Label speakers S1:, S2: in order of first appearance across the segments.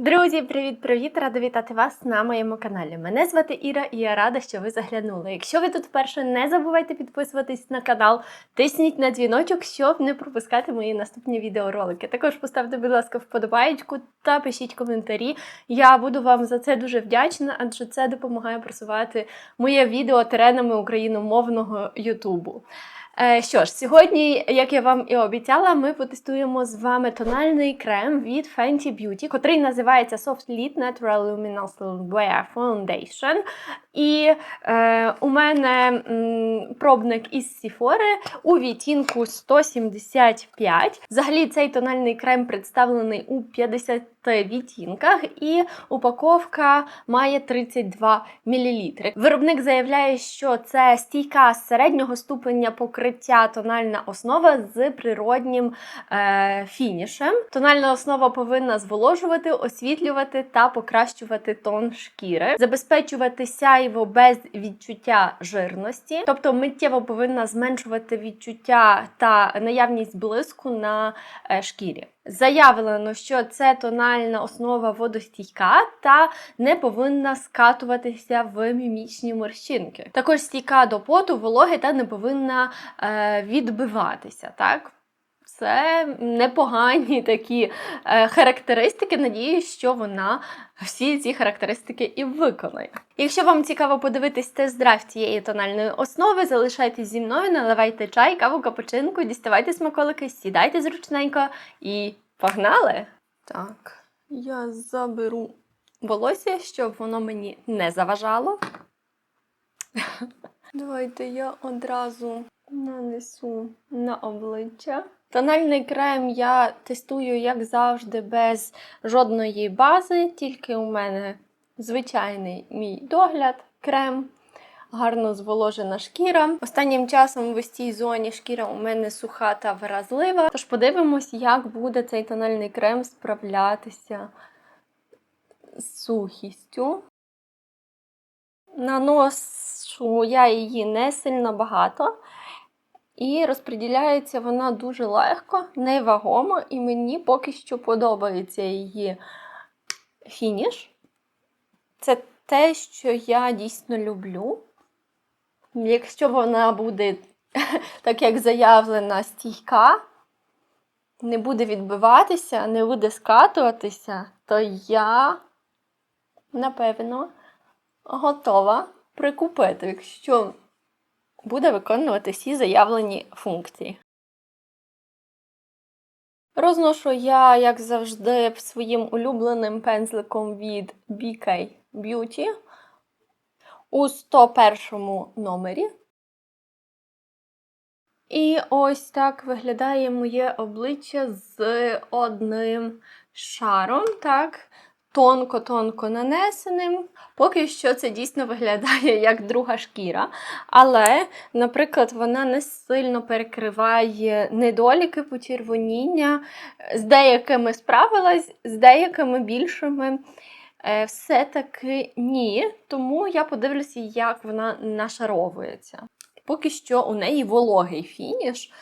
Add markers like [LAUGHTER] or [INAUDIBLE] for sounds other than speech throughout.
S1: Друзі, привіт-привіт! Рада вітати вас на моєму каналі. Мене звати Іра і я рада, що ви заглянули. Якщо ви тут вперше, не забувайте підписуватись на канал, тисніть на дзвіночок, щоб не пропускати мої наступні відеоролики. Також поставте, будь ласка, вподобайку та пишіть коментарі. Я буду вам за це дуже вдячна, адже це допомагає просувати моє відео теренами україномовного Ютубу. Е, Що ж, сьогодні, як я вам і обіцяла, ми потестуємо з вами тональний крем від Fenty Beauty, котрий називається Soft Lit Natural Luminous Wear Foundation. І е, у мене м, пробник із Сіфори у відтінку 175. Взагалі, цей тональний крем представлений у 50 відтінках, і упаковка має 32 мл. Виробник заявляє, що це стійка середнього ступеня покриття тональна основа з природнім е, фінішем. Тональна основа повинна зволожувати, освітлювати та покращувати тон шкіри, забезпечувати сяйво без відчуття жирності, тобто миттєво повинна зменшувати відчуття та наявність блиску на е, шкірі. Заявлено, що це тональна основа водостійка та не повинна скатуватися в мімічні морщинки. Також стійка до поту, вологи та не повинна е, відбиватися. Так? Це непогані такі е, характеристики. Надіюсь, що вона всі ці характеристики і виконає. Якщо вам цікаво подивитись тест-драйв цієї тональної основи, залишайтесь зі мною, наливайте чай, каву, капучинку, діставайте смаколики, сідайте зручненько і погнали! Так, я заберу волосся, щоб воно мені не заважало. [LAUGHS] Давайте я одразу нанесу на обличчя. Тональний крем я тестую, як завжди, без жодної бази, тільки у мене звичайний мій догляд, крем, гарно зволожена шкіра. Останнім часом в ось цій зоні шкіра у мене суха та вразлива. Тож подивимось, як буде цей тональний крем справлятися з сухістю. Наношу я її не сильно багато. І розподіляється вона дуже легко, невагомо, і мені поки що подобається її фініш. Це те, що я дійсно люблю. Якщо вона буде, [LAUGHS] так як заявлена, стійка, не буде відбиватися, не буде скатуватися, то я, напевно, готова прикупити. Якщо буде виконувати всі заявлені функції. Розношу я, як завжди, своїм улюбленим пензликом від BK Beauty у 101 номері. І ось так виглядає моє обличчя з одним шаром. так, Тонко-тонко нанесеним. Поки що це дійсно виглядає [LAUGHS] як друга шкіра. Але, наприклад, вона не сильно перекриває недоліки почервоніння. З деякими справилась, з деякими більшими е, все-таки ні. Тому я подивлюся, як вона нашаровується. Поки що у неї вологий фініш.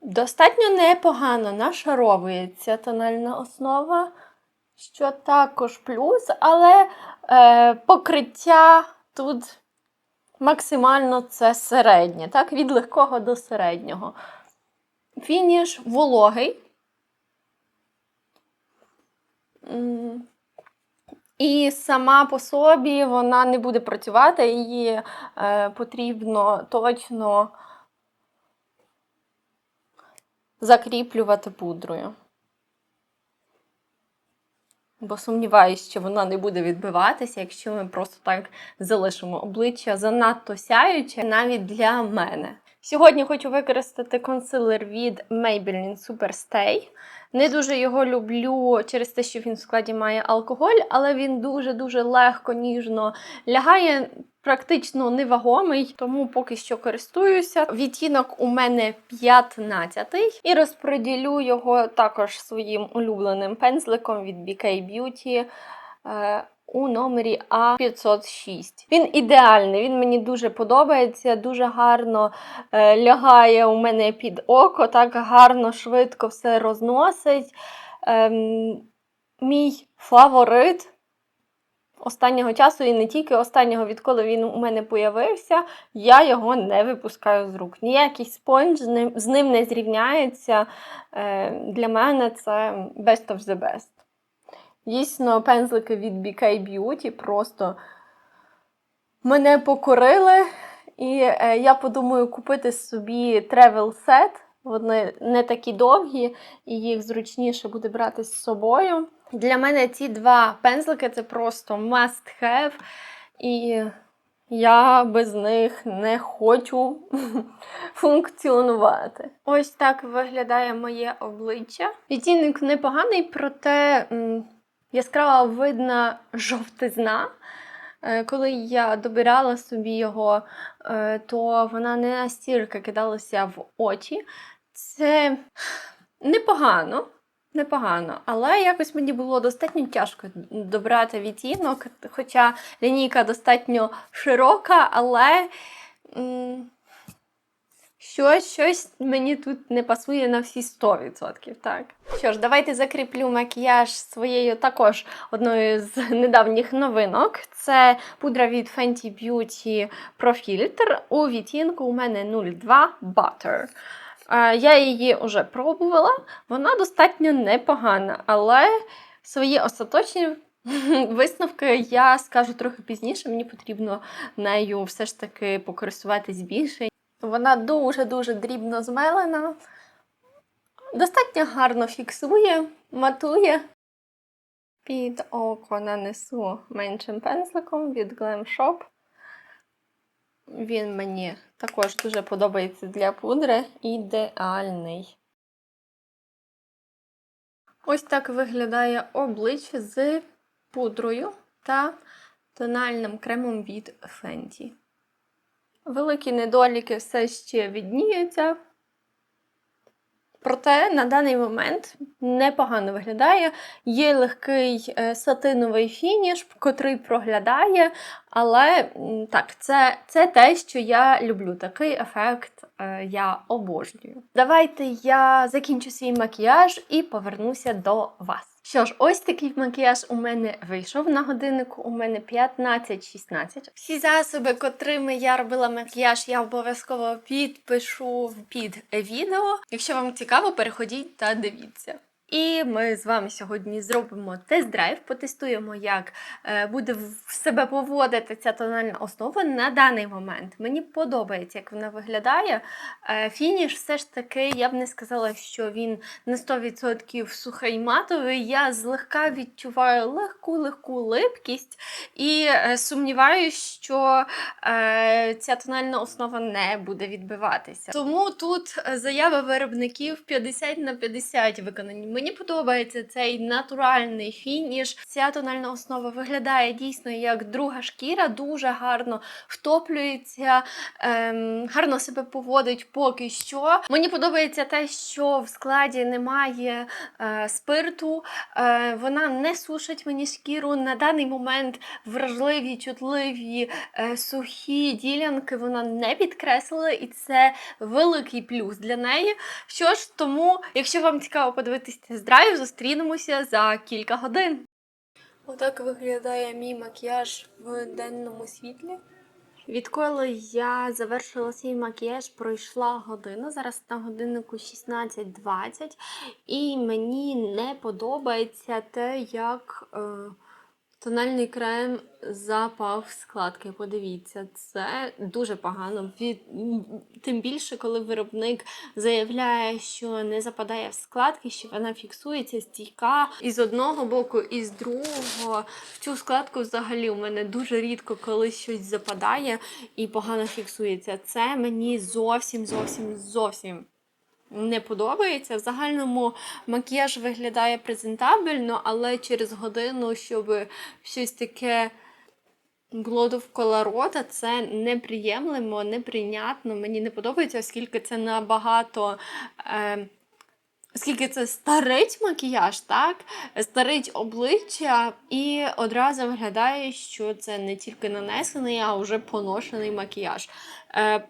S1: Достатньо непогано нашаровується тональна основа що також плюс, але е, покриття тут максимально це середнє, так, від легкого до середнього. Фініш вологий. І сама по собі вона не буде працювати, її е, потрібно точно закріплювати пудрою. Бо сумніваюся, що вона не буде відбиватися, якщо ми просто так залишимо обличчя занадто сяюче навіть для мене. Сьогодні хочу використати консилер від Maybelline Superstay. Не дуже його люблю через те, що він в складі має алкоголь, але він дуже-дуже легко, ніжно лягає, практично невагомий, тому поки що користуюся. Відтінок у мене 15 і розподілю його також своїм улюбленим пензликом від BK Beauty. Е, у номері А506. Він ідеальний, він мені дуже подобається, дуже гарно е, лягає у мене під око, так гарно, швидко все розносить. Ем, Мій фаворит останнього часу, і не тільки останнього, відколи він у мене появився, я його не випускаю з рук. Ніякий спонж з ним, не зрівняється. Е, Для мене це best of the best. Дійсно, пензлики від BK Beauty просто мене покорили. І е, я подумаю купити собі travel set. Вони не такі довгі, і їх зручніше буде брати з собою. Для мене ці два пензлики це просто must have. І я без них не хочу [LAUGHS] функціонувати. Ось так виглядає моє обличчя. Відтінок непоганий, проте м, яскраво видна жовтизна. Е, Коли я добирала собі його, е, то вона не настільки кидалася в очі. Це непогано, непогано, але якось мені було достатньо тяжко добрати відтінок, хоча лінійка достатньо широка, але м, щось, щось мені тут не пасує на всі 100%. Так. Що ж, давайте закріплю макіяж своєю також одною з недавніх новинок. Це пудра від Fenty Beauty Pro Filter у відтінку у мене 02 Butter. Я її вже пробувала, вона достатньо непогана, але свої остаточні [LAUGHS] висновки я скажу трохи пізніше. Мені потрібно нею все ж таки покористуватись більше. Вона дуже-дуже дрібно змелена, достатньо гарно фіксує, матує. Під око нанесу меншим пензликом від Glam Shop. Він мені також дуже подобається для пудри. Ідеальний. Ось так виглядає обличчя з пудрою та тональним кремом від Fenty. Великі недоліки все ще відніються. Проте на даний момент непогано виглядає. Є легкий е, сатиновий фініш, котрий проглядає, але так, це, це те, що я люблю. Такий ефект я обожнюю. Давайте я закінчу свій макіяж і повернуся до вас. Що ж, ось такий макіяж у мене вийшов на годиннику. У мене 15-16. Всі засоби, котрими я робила макіяж, я обов'язково підпишу під відео. Якщо вам цікаво, переходіть та дивіться. І ми з вами сьогодні зробимо тест-драйв, потестуємо, як е, буде в себе поводити ця тональна основа на даний момент. Мені подобається, як вона виглядає. Е, фініш все ж таки, я б не сказала, що він на 100% сухий матовий. Я злегка відчуваю легку-легку липкість і е, сумніваюся, що ця тональна основа не буде відбиватися. Тому тут заява виробників 50 на 50 виконані. Мені подобається цей натуральний фініш. Ця тональна основа виглядає дійсно як друга шкіра, дуже гарно втоплюється, ем, гарно себе поводить поки що. Мені подобається те, що в складі немає е, спирту, е, вона не сушить мені шкіру. На даний момент вражливі, чутливі, е, сухі ділянки вона не підкреслила, і це великий плюс для неї. Що ж, тому, якщо вам цікаво подивитись тест-драйв, зустрінемося за кілька годин. Отак виглядає мій макіяж в денному світлі. Відколи я завершила свій макіяж, пройшла година. Зараз на годиннику 16.20, і мені не подобається те, як е, тональний крем запав в складки. Подивіться, це дуже погано. Від... Тим більше, коли виробник заявляє, що не западає в складки, що вона фіксується стійка і з одного боку, і з другого. В цю складку взагалі у мене дуже рідко коли щось западає і погано фіксується. Це мені зовсім, зовсім, зовсім. Не подобається. В загальному макіяж виглядає презентабельно, але через годину, щоб щось таке було довкола рота, це неприємлемо, неприйнятно. Мені не подобається, оскільки це набагато. Е, Оскільки це старить макіяж, так? Старить обличчя, і одразу виглядає, що це не тільки нанесений, а вже поношений макіяж. Е,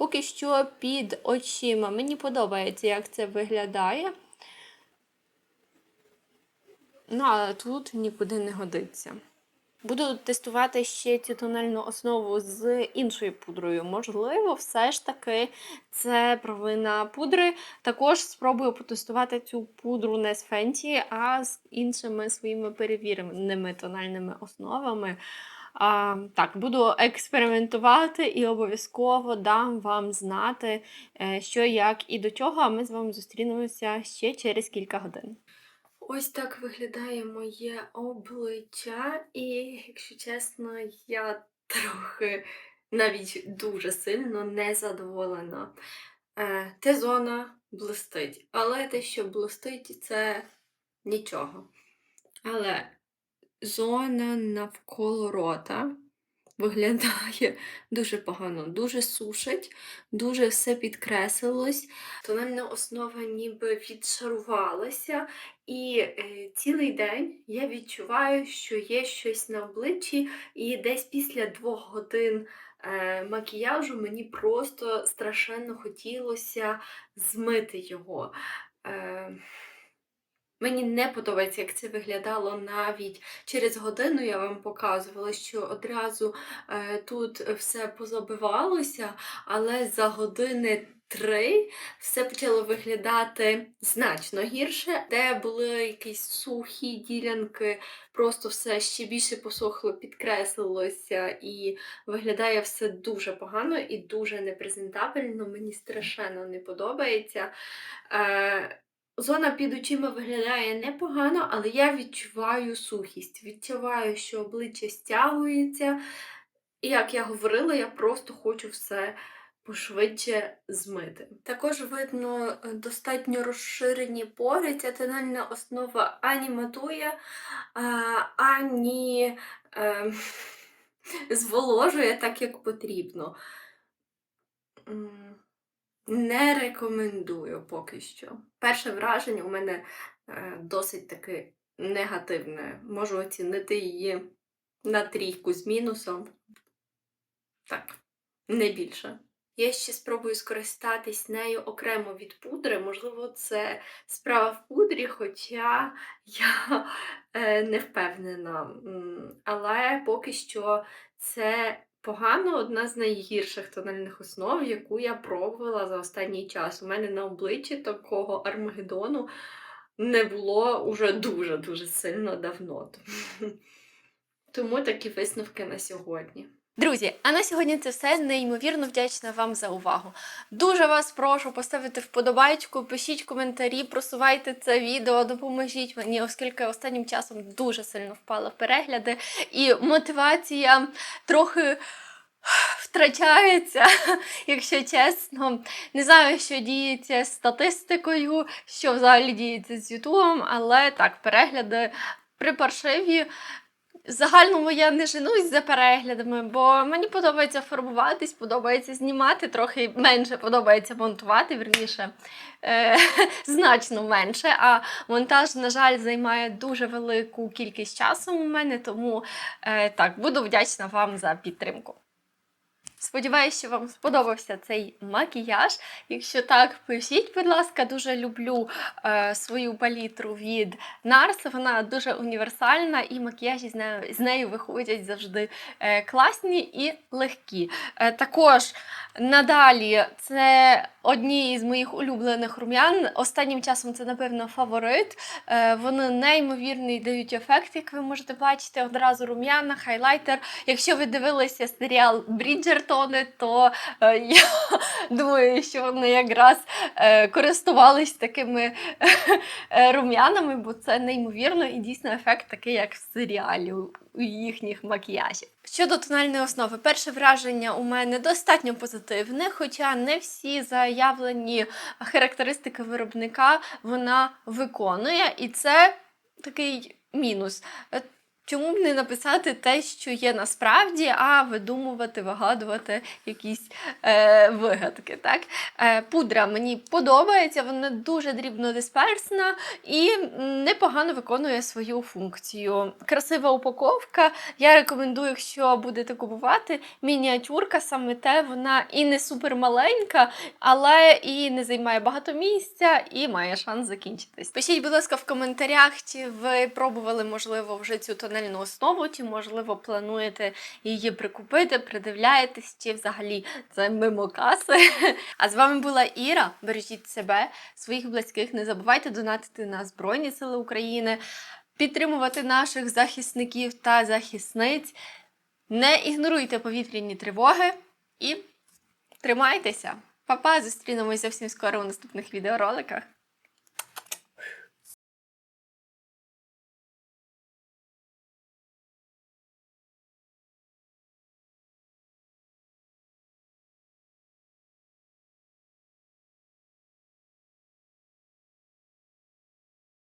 S1: Поки що під очима. Мені подобається, як це виглядає. Ну, а тут нікуди не годиться. Буду тестувати ще цю тональну основу з іншою пудрою. Можливо, все ж таки це провина пудри. Також спробую потестувати цю пудру не з Fenty, а з іншими своїми перевіреними тональними основами. А, так, буду експериментувати і обов'язково дам вам знати, е, що як і до чого. А ми з вами зустрінемося ще через кілька годин. Ось так виглядає моє обличчя, і, якщо чесно, я трохи навіть дуже сильно незадоволена. Е, Т-зона блистить, але те, що блистить, це нічого. Але зона навколо рота виглядає [LAUGHS] дуже погано, дуже сушить, дуже все підкреслилось. Тональна основа ніби відшарувалася, і е, цілий день я відчуваю, що є щось на обличчі, і десь після двох годин е, макіяжу мені просто страшенно хотілося змити його. Мені не подобається, як це виглядало навіть через годину. Я вам показувала, що одразу е, тут все позабивалося, але за години три все почало виглядати значно гірше, де були якісь сухі ділянки, просто все ще більше посохло, підкреслилося, і виглядає все дуже погано і дуже непрезентабельно. Мені страшенно не подобається. Е, Зона під очима виглядає непогано, але я відчуваю сухість. Відчуваю, що обличчя стягується. І як я говорила, я просто хочу все пошвидше змити. Також видно е, достатньо розширені пори. Ця тональна основа ані матує, ані е, зволожує так, як потрібно. Не рекомендую поки що. Перше враження у мене е, досить таки негативне. Можу оцінити її на трійку з мінусом. Так, не більше. Я ще спробую скористатись нею окремо від пудри. Можливо, це справа в пудрі, хоча я е, не впевнена. Але поки що це погано одна з найгірших тональних основ, яку я пробувала за останній час. У мене на обличчі такого Армагеддону не було уже дуже-дуже сильно давно. [LAUGHS] Тому такі висновки на сьогодні. Друзі, а на сьогодні це все. Неймовірно вдячна вам за увагу. Дуже вас прошу поставити вподобайку, пишіть коментарі, просувайте це відео, допоможіть мені, оскільки останнім часом дуже сильно впала в перегляди, і мотивація трохи втрачається, [LAUGHS] якщо чесно. Не знаю, що діється з статистикою, що взагалі діється з Ютубом, але так, перегляди припаршиві. В загальному я не женусь за переглядами, бо мені подобається формуватись, подобається знімати, трохи менше подобається монтувати, верніше, е, [LAUGHS] значно менше. А монтаж, на жаль, займає дуже велику кількість часу у мене, тому е, так, буду вдячна вам за підтримку. Сподіваюся, що вам сподобався цей макіяж. Якщо так, пишіть, будь ласка, дуже люблю е, свою палітру від NARS. Вона дуже універсальна, і макіяжі з нею, з нею виходять завжди е, класні і легкі. Е, також надалі це одні із моїх улюблених рум'ян. Останнім часом це, напевно, фаворит. Е, вони неймовірний дають ефект, як ви можете бачити, одразу рум'яна, хайлайтер. Якщо ви дивилися серіал Бріджертони, то е, я [LAUGHS] думаю, що вони якраз е, користувались такими [LAUGHS] е, рум'янами, бо це неймовірно і дійсно ефект такий, як в серіалі у їхніх макіяжів. Щодо тональної основи, перше враження у мене достатньо позитивне, хоча не всі заявлені характеристики виробника вона виконує, і це такий мінус. Чому б не написати те, що є насправді, а видумувати, вигадувати якісь е, вигадки. Так? Е, пудра мені подобається, вона дуже дрібнодисперсна і непогано виконує свою функцію. Красива упаковка. Я рекомендую, якщо будете купувати, мініатюрка саме те, вона і не супер маленька, але і не займає багато місця, і має шанс закінчитись. Пишіть, будь ласка, в коментарях, чи ви пробували, можливо, вже цю тональну основу, чи, можливо, плануєте її прикупити, придивляєтесь, чи взагалі це мимо каси. [LAUGHS] А з вами була Іра. Бережіть себе, своїх близьких. Не забувайте донатити на Збройні Сили України, підтримувати наших захисників та захисниць. Не ігноруйте повітряні тривоги і тримайтеся. Па-па, зустрінемось зовсім скоро у наступних відеороликах.